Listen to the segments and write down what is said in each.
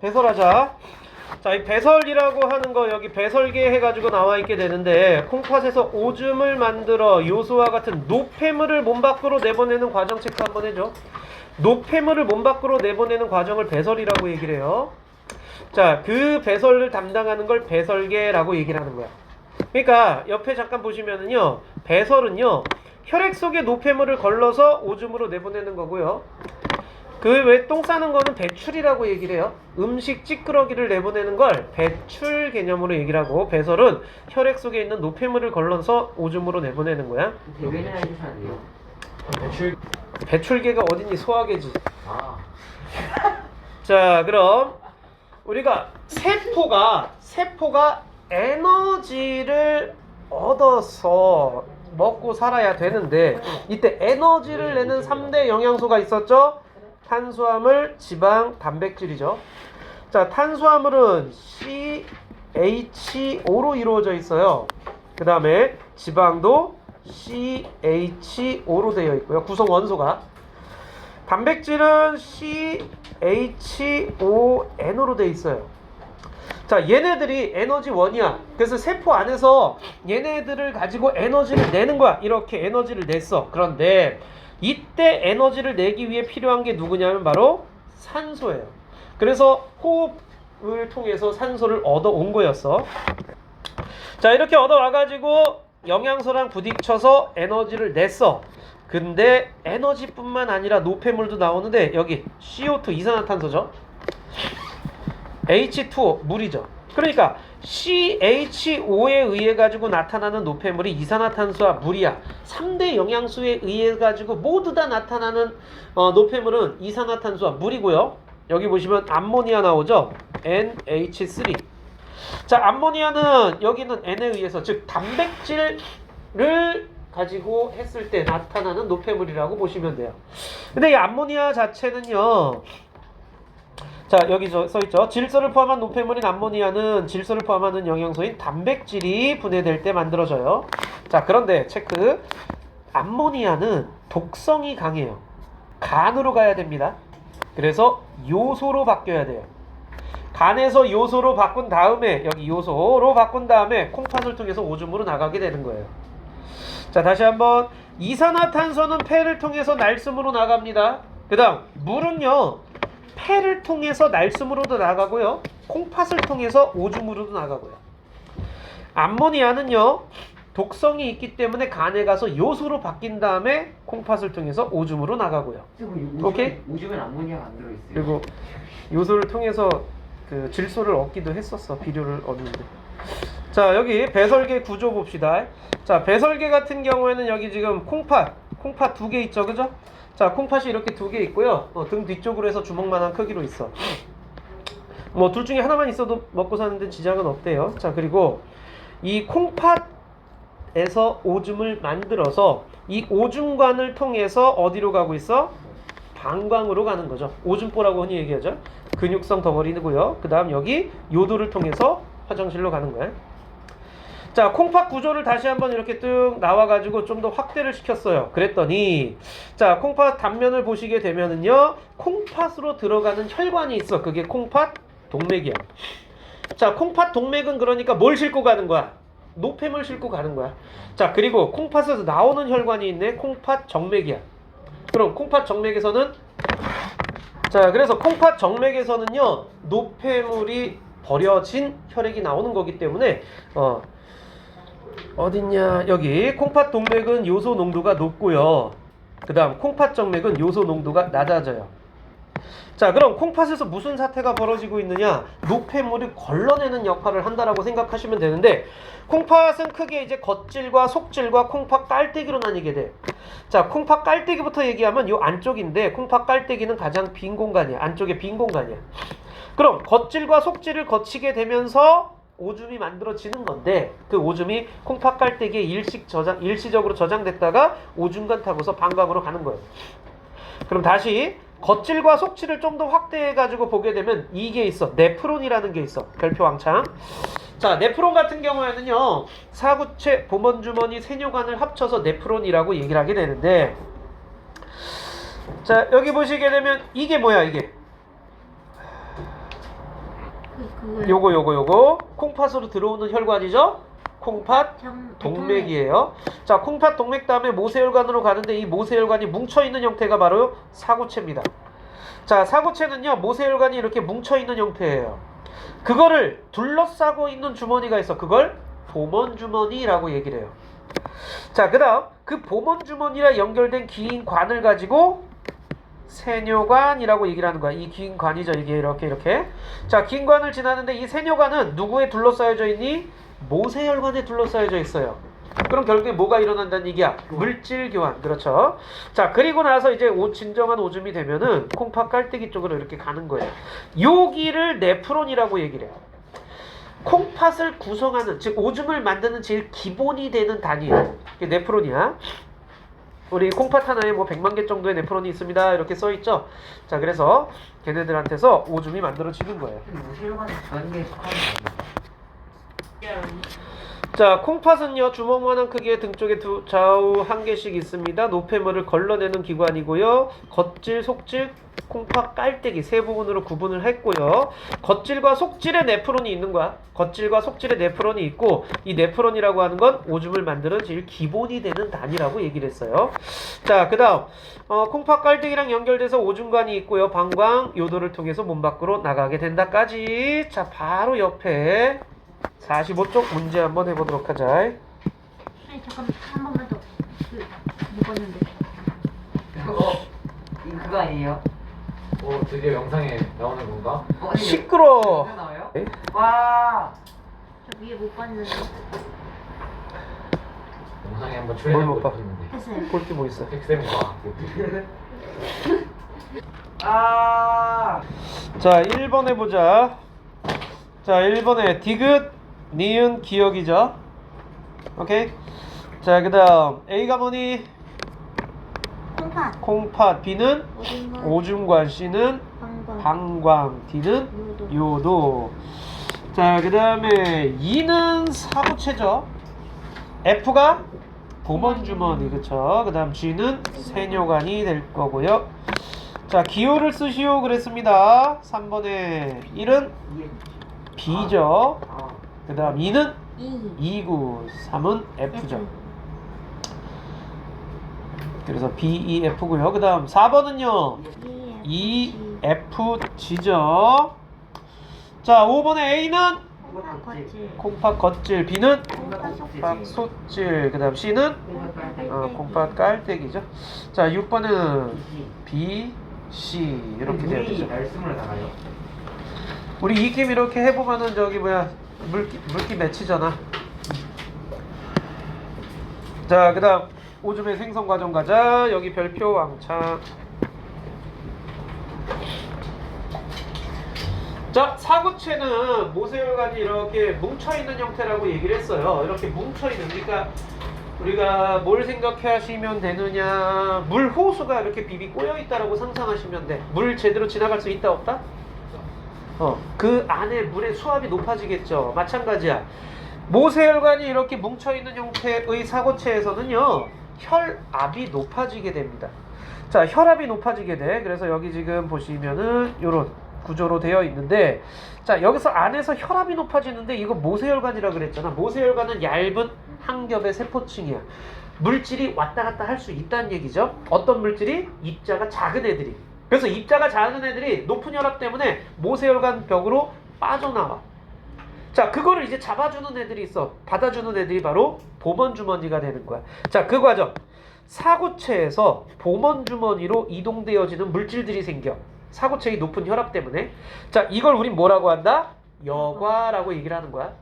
배설하자. 자, 이 배설이라고 하는 거 여기 배설계 해가지고 나와 있게 되는데 콩팥에서 오줌을 만들어 요소와 같은 노폐물을 몸 밖으로 내보내는 과정 체크 한번 해줘. 노폐물을 몸 밖으로 내보내는 과정을 배설이라고 얘기를 해요. 자, 그 배설을 담당하는 걸 배설계라고 얘기를 하는 거야. 그러니까 옆에 잠깐 보시면은요, 배설은요, 혈액 속에 노폐물을 걸러서 오줌으로 내보내는 거고요. 그 외 똥 싸는 거는 배출이라고 얘기를 해요. 음식 찌끄러기를 내보내는 걸 배출 개념으로 얘기를 하고 배설은 혈액 속에 있는 노폐물을 걸러서 오줌으로 내보내는 거야. 안 돼요? 배출 배출계가 어딨니 소화계지. 아 자, 그럼 우리가 세포가 세포가 에너지를 얻어서 먹고 살아야 되는데 이때 에너지를 내는 3대 영양소가 있었죠? 탄수화물, 지방, 단백질이죠. 자, 탄수화물은 CH5로 이루어져 있어요. 그 다음에 지방도 CH5로 되어 있고요. 구성 원소가. 단백질은 CH5N으로 되어 있어요. 자, 얘네들이 에너지 원이야. 그래서 세포 안에서 얘네들을 가지고 에너지를 내는 거야. 이렇게 에너지를 냈어. 그런데 이때 에너지를 내기 위해 필요한 게 누구냐면 바로 산소예요. 그래서 호흡을 통해서 산소를 얻어온 거였어. 자, 이렇게 얻어와가지고 영양소랑 부딪혀서 에너지를 냈어. 근데 에너지뿐만 아니라 노폐물도 나오는데 여기 CO2 이산화탄소죠. H2O 물이죠. 그러니까 CH5에 의해 가지고 나타나는 노폐물이 이산화탄소와 물이야. 3대 영양소에 의해 가지고 모두 다 나타나는 어, 노폐물은 이산화탄소와 물이고요. 여기 보시면 암모니아 나오죠. NH3. 자, 암모니아는 여기는 N에 의해서 즉 단백질을 가지고 했을 때 나타나는 노폐물이라고 보시면 돼요. 근데 이 암모니아 자체는요. 자, 여기 저, 써 있죠. 질소를 포함한 노폐물인 암모니아는 질소를 포함하는 영양소인 단백질이 분해될 때 만들어져요. 자, 그런데 체크. 암모니아는 독성이 강해요. 간으로 가야 됩니다. 그래서 요소로 바뀌어야 돼요. 간에서 요소로 바꾼 다음에 여기 요소로 바꾼 다음에 콩팥을 통해서 오줌으로 나가게 되는 거예요. 자 다시 한번 이산화탄소는 폐를 통해서 날숨으로 나갑니다. 그 다음 물은요 폐를 통해서 날숨으로도 나가고요 콩팥을 통해서 오줌으로도 나가고요. 암모니아는요 독성이 있기 때문에 간에 가서 요소로 바뀐 다음에 콩팥을 통해서 오줌으로 나가고요. 오줌, 오케이. 오줌엔 암모니아가 안 들어있어요 그리고 요소를 통해서 그 질소를 얻기도 했었어 비료를 얻는데 자 여기 배설계 구조 봅시다 자 배설계 같은 경우에는 여기 지금 콩팥 콩팥 두 개 있죠 그죠 자 콩팥이 이렇게 두 개 있고요 어, 등 뒤쪽으로 해서 주먹만한 크기로 있어 뭐 둘 중에 하나만 있어도 먹고 사는데 지장은 없대요 자 그리고 이 콩팥에서 오줌을 만들어서 이 오줌관을 통해서 어디로 가고 있어 방광으로 가는 거죠. 오줌보라고 흔히 얘기하죠. 근육성 덩어리고요. 그 다음 여기 요도를 통해서 화장실로 가는 거예요. 자, 콩팥 구조를 다시 한번 이렇게 뚝 나와가지고 좀 더 확대를 시켰어요. 그랬더니, 자, 콩팥 단면을 보시게 되면은요, 콩팥으로 들어가는 혈관이 있어. 그게 콩팥 동맥이야. 자, 콩팥 동맥은 그러니까 뭘 싣고 가는 거야? 노폐물 싣고 가는 거야. 자, 그리고 콩팥에서 나오는 혈관이 있네. 콩팥 정맥이야. 그럼 콩팥 정맥에서는 자 그래서 콩팥 정맥에서는요 노폐물이 버려진 혈액이 나오는 거기 때문에 어 어딨냐 여기 콩팥 동맥은 요소 농도가 높고요 그 다음 콩팥 정맥은 요소 농도가 낮아져요 자 그럼 콩팥에서 무슨 사태가 벌어지고 있느냐 노폐물을 걸러내는 역할을 한다라고 생각하시면 되는데 콩팥은 크게 이제 겉질과 속질과 콩팥 깔때기로 나뉘게 돼. 자, 콩팥 깔때기부터 얘기하면 요 안쪽인데 콩팥 깔때기는 가장 빈 공간이야. 안쪽에 빈 공간이야. 그럼 겉질과 속질을 거치게 되면서 오줌이 만들어지는 건데 그 오줌이 콩팥 깔때기에 일식 저장 일시적으로 저장됐다가 오줌간 타고서 방광으로 가는 거예요. 그럼 다시 겉질과 속질을 좀 더 확대해 가지고 보게 되면 이게 있어. 네프론이라는 게 있어. 별표 왕창. 자, 네프론 같은 경우에는요. 사구체, 보먼 주머니, 세뇨관을 합쳐서 네프론이라고 얘기를 하게 되는데 자, 여기 보시게 되면 이게 뭐야, 이게? 그 그거 요거 요거 요거 콩팥으로 들어오는 혈관이죠. 콩팥 정 동맥이에요. 자, 콩팥 동맥 다음에 모세혈관으로 가는데 이 모세혈관이 뭉쳐 있는 형태가 바로 사구체입니다. 자, 사구체는요 모세혈관이 이렇게 뭉쳐 있는 형태예요. 그거를 둘러싸고 있는 주머니가 있어. 그걸 보먼 주머니라고 얘기를 해요. 자, 그다음 그 보먼 주머니랑 연결된 긴 관을 가지고 세뇨관이라고 얘기를 하는 거야. 이 긴 관이죠. 이게 이렇게 이렇게. 자, 긴 관을 지나는데 이 세뇨관은 누구에 둘러싸여져 있니? 모세혈관에 둘러싸여져 있어요. 그럼 결국에 뭐가 일어난다는 얘기야? 물질 교환. 그렇죠. 자, 그리고 나서 이제 오, 진정한 오줌이 되면은 콩팥 깔때기 쪽으로 이렇게 가는 거예요. 여기를 네프론이라고 얘기를 해요. 콩팥을 구성하는 즉 오줌을 만드는 제일 기본이 되는 단위예요. 이게 네프론이야. 우리 콩팥 하나에 뭐 100만 개 정도의 네프론이 있습니다. 이렇게 써 있죠. 자, 그래서 걔네들한테서 오줌이 만들어지는 거예요. 전개 속하는 자, 콩팥은요 주먹만한 크기의 등 쪽에 두 좌우 한 개씩 있습니다. 노폐물을 걸러내는 기관이고요. 겉질, 속질, 콩팥 깔때기 세 부분으로 구분을 했고요. 겉질과 속질의 네프론이 있는 거야. 겉질과 속질의 네프론이 있고 이 네프론이라고 하는 건 오줌을 만드는 제일 기본이 되는 단위라고 얘기를 했어요. 자, 그 다음 어, 콩팥 깔때기랑 연결돼서 오줌관이 있고요. 방광 요도를 통해서 몸 밖으로 나가게 된다까지. 자, 바로 옆에 45쪽 문제 한번 해보도록 하자. 아니 잠깐 한 번만 더그 먹었는데 어? 이 그거 아니에요? 어 드디어 영상에 나오는 건가? 어, 아니, 시끄러. 그거 나와요? 에? 와 저 위에 못 봤는데 영상에 한번 뭘 출연해보고 못 봐? 볼게 뭐 있어? 팩쌤과 아 자, 1번 해보자. 자, 1번에 디귿, 니은, 기억이죠. 오케이. 자, 그 다음 A가 뭐니? 콩팥 콩팥, B는 오줌과 오줌관, C는 방광 방광, D는 요도 요도. 자, 그 다음에 E는 사부체죠. F가 보먼주머니, 그쵸? 그 다음 G는 세뇨관이 될 거고요. 자, 기호를 쓰시오 그랬습니다. 3번에 1은 이게 B죠. 아그 다음 2는 E 2구, 3은 F죠. 그래서 B, E, F고요. 그 다음 4번은요. E, F, G죠. 자, 5번에 A는 콩팥 겉질 B는 콩팥 솥질, 그 다음 C는 어, 콩팥 깔때기죠. 자, 6번은 B, C 이렇게 되어 물이 있죠. 말씀을 나가요 우리 이 게임 이렇게 해보면은 저기 뭐야 물기 물기 맺히잖아. 자, 그다음 오줌의 생성 과정 가자. 여기 별표 왕창. 자, 사구체는 모세혈관이 이렇게 뭉쳐 있는 형태라고 얘기를 했어요. 이렇게 뭉쳐 있는 그러니까 우리가 뭘 생각하시면 되느냐? 물 호수가 이렇게 비비 꼬여 있다라고 상상하시면 돼. 물 제대로 지나갈 수 있다 없다? 어, 그 안에 물의 수압이 높아지겠죠. 마찬가지야. 모세혈관이 이렇게 뭉쳐있는 형태의 사고체에서는요, 혈압이 높아지게 됩니다. 자, 혈압이 높아지게 돼. 그래서 여기 지금 보시면은 요런 구조로 되어 있는데, 자, 여기서 안에서 혈압이 높아지는데 이거 모세혈관이라 그랬잖아. 모세혈관은 얇은 한 겹의 세포층이야. 물질이 왔다 갔다 할 수 있다는 얘기죠. 어떤 물질이? 입자가 작은 애들이. 그래서 입자가 작은 애들이 높은 혈압 때문에 모세혈관 벽으로 빠져나와. 자, 그거를 이제 잡아주는 애들이 있어. 받아주는 애들이 바로 보먼주머니가 되는 거야. 자, 그 과정. 사구체에서 보먼주머니로 이동되어지는 물질들이 생겨. 사구체의 높은 혈압 때문에. 자, 이걸 우린 뭐라고 한다? 여과라고 얘기를 하는 거야.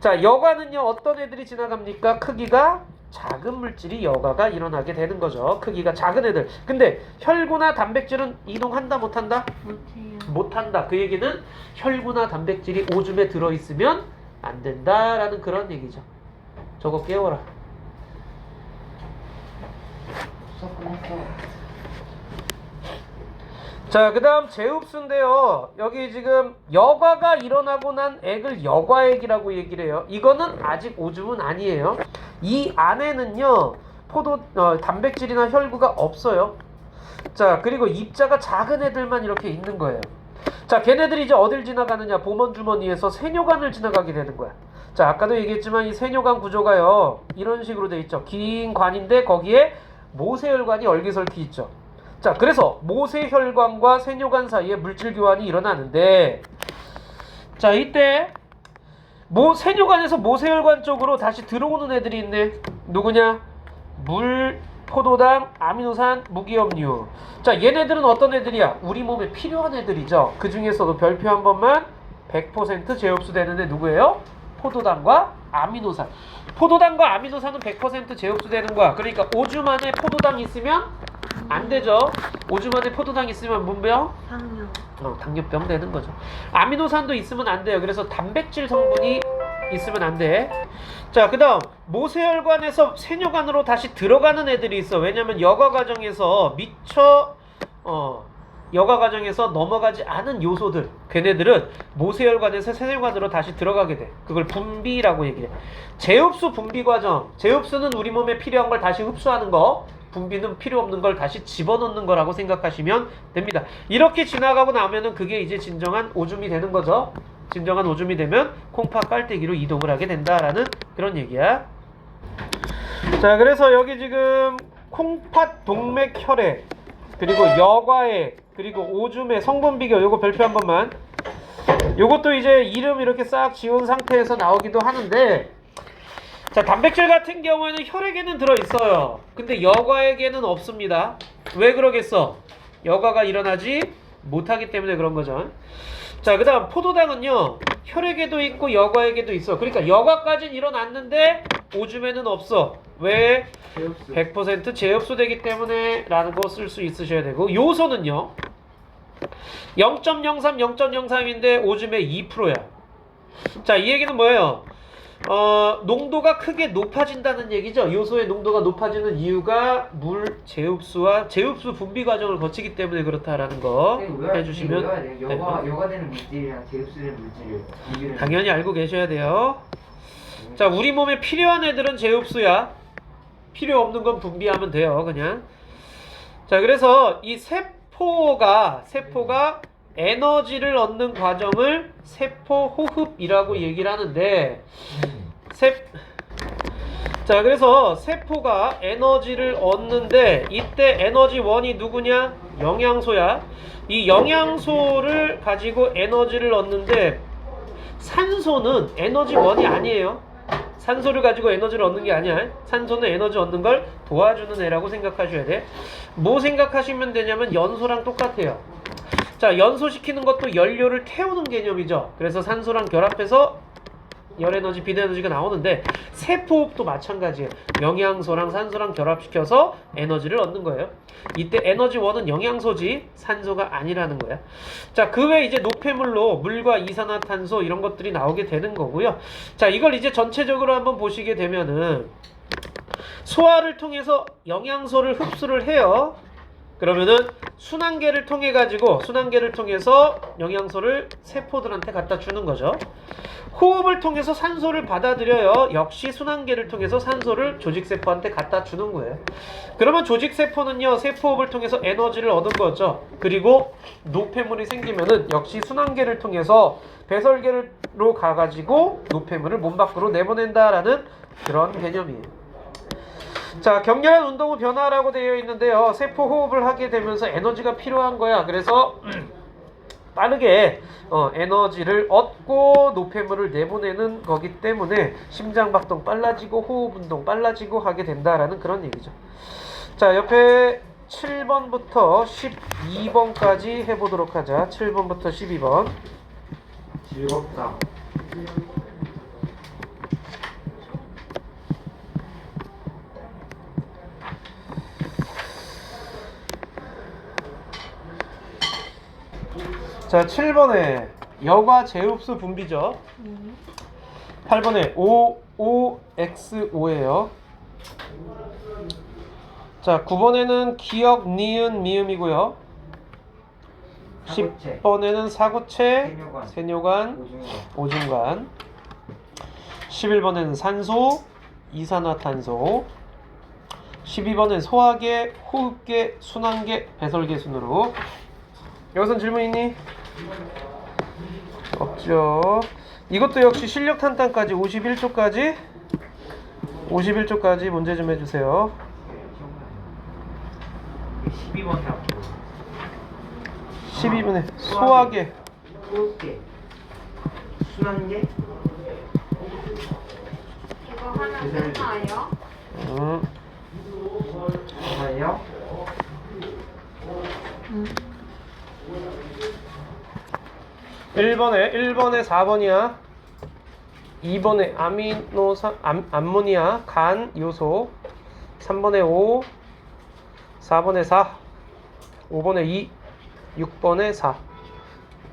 자, 여과는요, 어떤 애들이 지나갑니까? 크기가 작은 물질이 여과가 일어나게 되는 거죠. 크기가 작은 애들. 근데 혈구나 단백질은 이동한다, 못한다? 못해요 못한다. 그 얘기는 혈구나 단백질이 오줌에 들어있으면 안 된다라는 그런 얘기죠. 저거 깨워라. 자, 그 다음 제흡수인데요. 여기 지금 여과가 일어나고 난 액을 여과액이라고 얘기를 해요. 이거는 아직 오줌은 아니에요. 이 안에는요, 포도, 어, 단백질이나 혈구가 없어요. 자, 그리고 입자가 작은 애들만 이렇게 있는 거예요. 자, 걔네들이 이제 어딜 지나가느냐? 보먼 주머니에서 세뇨관을 지나가게 되는 거야. 자, 아까도 얘기했지만 이 세뇨관 구조가요. 이런 식으로 돼 있죠. 긴 관인데 거기에 모세혈관이 얼기설기 있죠. 자, 그래서 모세혈관과 세뇨관 사이에 물질 교환이 일어나는데 자, 이때 모 세뇨관에서 모세혈관 쪽으로 다시 들어오는 애들이 있네. 누구냐? 물, 포도당, 아미노산, 무기염류. 자, 얘네들은 어떤 애들이야? 우리 몸에 필요한 애들이죠. 그 중에서도 별표 한 번만 100% 재흡수 되는 애 누구예요? 포도당과 아미노산. 포도당과 아미노산은 100% 재흡수되는 거야. 그러니까 5주 만에 포도당 있으면 안 되죠. 5주 만에 포도당 있으면 문병 당뇨. 어, 당뇨병 되는 거죠. 아미노산도 있으면 안 돼요. 그래서 단백질 성분이 있으면 안 돼. 자, 그다음 모세혈관에서 세뇨관으로 다시 들어가는 애들이 있어. 왜냐면 여과 과정에서 미처 어 여과 과정에서 넘어가지 않은 요소들, 걔네들은 모세혈관에서 세뇨관으로 다시 들어가게 돼. 그걸 분비라고 얘기해. 제흡수 분비 과정. 제흡수는 우리 몸에 필요한 걸 다시 흡수하는 거. 분비는 필요 없는 걸 다시 집어넣는 거라고 생각하시면 됩니다. 이렇게 지나가고 나면은 그게 이제 진정한 오줌이 되는 거죠. 진정한 오줌이 되면 콩팥 깔때기로 이동을 하게 된다라는 그런 얘기야. 자, 그래서 여기 지금 콩팥 동맥 혈액 그리고 여과액 그리고 오줌의 성분 비교 요거 별표 한 번만. 요것도 이제 이름 이렇게 싹 지운 상태에서 나오기도 하는데 자, 단백질 같은 경우에는 혈액에는 들어 있어요. 근데 여과에게는 없습니다. 왜 그러겠어? 여과가 일어나지 못하기 때문에 그런 거죠. 자, 그 다음 포도당은요. 혈액에도 있고 여과에게도 있어. 그러니까 여과까지는 일어났는데 오줌에는 없어. 왜? 100% 재흡수되기 때문에 라는 거 쓸 수 있으셔야 되고 요소는요. 0.03, 0.03인데 오줌의 2%야. 자, 이 얘기는 뭐예요? 어, 농도가 크게 높아진다는 얘기죠. 요소의 농도가 높아지는 이유가 물 재흡수와 재흡수 분비 과정을 거치기 때문에 그렇다라는 거 해주시면 네. 여가 여가되는 물질이랑 재흡수되는 물질을 당연히 알고 계셔야 돼요. 자, 우리 몸에 필요한 애들은 재흡수야. 필요 없는 건 분비하면 돼요, 그냥. 자, 그래서 이 세포가 세포가 에너지를 얻는 과정을 세포 호흡이라고 얘기를 하는데 세 자, 그래서 세포가 에너지를 얻는데 이때 에너지 원이 누구냐? 영양소야. 이 영양소를 가지고 에너지를 얻는데 산소는 에너지 원이 아니에요. 산소를 가지고 에너지를 얻는 게 아니야. 산소는 에너지 얻는 걸 도와주는 애라고 생각하셔야 돼. 뭐 생각하시면 되냐면 연소랑 똑같아요. 자, 연소시키는 것도 연료를 태우는 개념이죠. 그래서 산소랑 결합해서 열에너지, 비에너지가 나오는데 세포호흡도 마찬가지예요. 영양소랑 산소랑 결합시켜서 에너지를 얻는 거예요. 이때 에너지 원은 영양소지 산소가 아니라는 거야. 자, 그 외에 이제 노폐물로 물과 이산화탄소 이런 것들이 나오게 되는 거고요. 자, 이걸 이제 전체적으로 한번 보시게 되면은 소화를 통해서 영양소를 흡수를 해요. 그러면은 순환계를 통해 가지고 순환계를 통해서 영양소를 세포들한테 갖다 주는 거죠. 호흡을 통해서 산소를 받아들여요. 역시 순환계를 통해서 산소를 조직세포한테 갖다 주는 거예요. 그러면 조직세포는요, 세포호흡을 통해서 에너지를 얻은 거죠. 그리고 노폐물이 생기면은 역시 순환계를 통해서 배설계로 가가지고 노폐물을 몸 밖으로 내보낸다라는 그런 개념이에요. 자, 격렬한 운동 후 변화라고 되어 있는데요. 세포 호흡을 하게 되면서 에너지가 필요한 거야. 그래서 빠르게 어, 에너지를 얻고 노폐물을 내보내는 거기 때문에 심장 박동 빨라지고 호흡 운동 빨라지고 하게 된다라는 그런 얘기죠. 자, 옆에 7번부터 12번까지 해보도록 하자. 7번부터 12번. 즐겁다. 자, 7번에 여과 제흡수 분비죠. 8번에 O, O, X, O예요. 자, 9번에는 기억, 니은, 미음이고요. 사구체. 10번에는 사구체, 세뇨관. 오중간. 11번에는 산소, 이산화탄소. 12번은 소화계, 호흡계, 순환계, 배설계 순으로. 여기선 질문 있니? 없죠. 이것도 역시 실력 탄탄까지 51초까지 51초까지 문제 좀 해주세요. 12번 답 12분에 소화계 소개 순환계 이거 하면 끝나요? 음, 하나요 응. 1번에 1번에 4번이야. 2번에 아미노산 암, 암모니아 간 요소. 3번에 5 4번에 4 5번에 2 6번에 4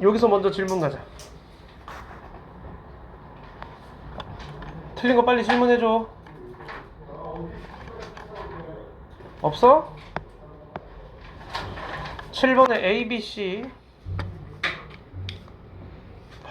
여기서 먼저 질문 가자. 틀린 거 빨리 질문해 줘. 없어? 7번에 A, B, C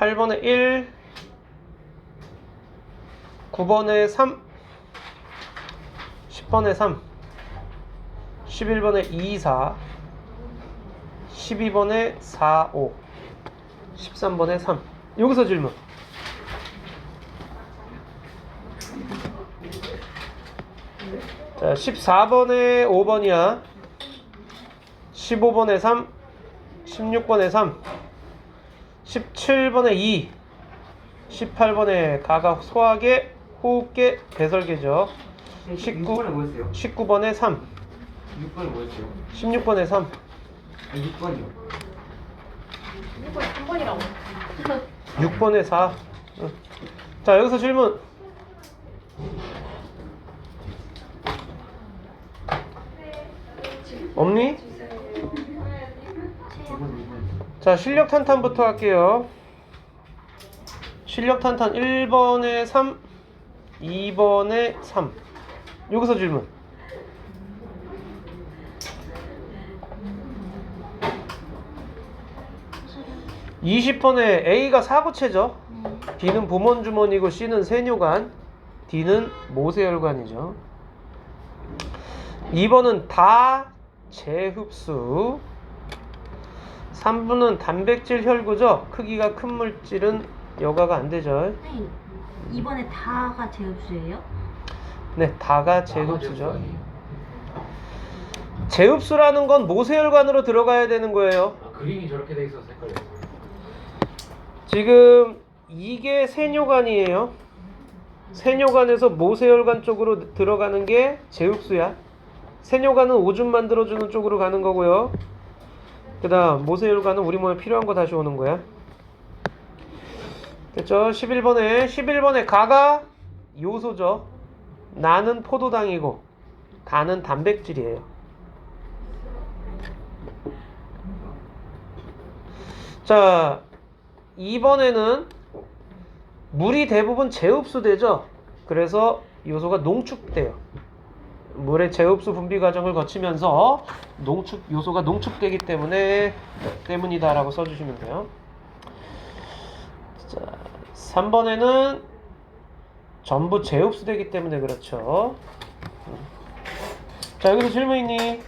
8번에 1 9번에 3 10번에 3 11번에 2, 4 12번에 4, 5 13번에 3 여기서 질문. 자 14번에 5번이야. 15번에 3 16번에 3 17번에 2 18번에 가각 소화계 호흡계 배설계죠 19. 6번에 뭐였어요? 19번에 3 6번에 뭐였어요? 16번에 3 아, 6번이요 6번 3번이라고 6번에 4 응. 자 여기서 질문 없니? 2번 2번 자 실력 탄탄부터 할게요 실력 탄탄 1번에 3 2번에 3 여기서 질문 소리. 20번에 A가 사구체죠 네. B는 부몬주머니고 C는 세뇨관 D는 모세혈관이죠 2번은 다 재흡수 3번은 단백질 혈구죠 크기가 큰 물질은 여과가 안 되죠 선생님, 이번에 다가 제흡수예요? 네 다가 재흡수죠 재흡수라는 건 모세혈관으로 들어가야 되는 거예요 아, 그림이 저렇게 돼 있어서 헷갈렸어. 지금 이게 세뇨관이에요. 세뇨관에서 모세혈관 쪽으로 들어가는 게 제흡수야. 세뇨관은 오줌 만들어주는 쪽으로 가는 거고요. 그 다음 모세혈관은 우리 몸에 필요한 거 다시 오는 거야. 됐죠? 11번에 11번에 가가 요소죠. 나는 포도당이고 가는 단백질이에요. 자, 2번에는 물이 대부분 재흡수되죠. 그래서 요소가 농축돼요. 물의 재흡수 분비 과정을 거치면서 농축 요소가 농축되기 때문에 때문이다라고 써주시면 돼요. 자, 3번에는 전부 재흡수되기 때문에 그렇죠. 자 여기서 질문 있니?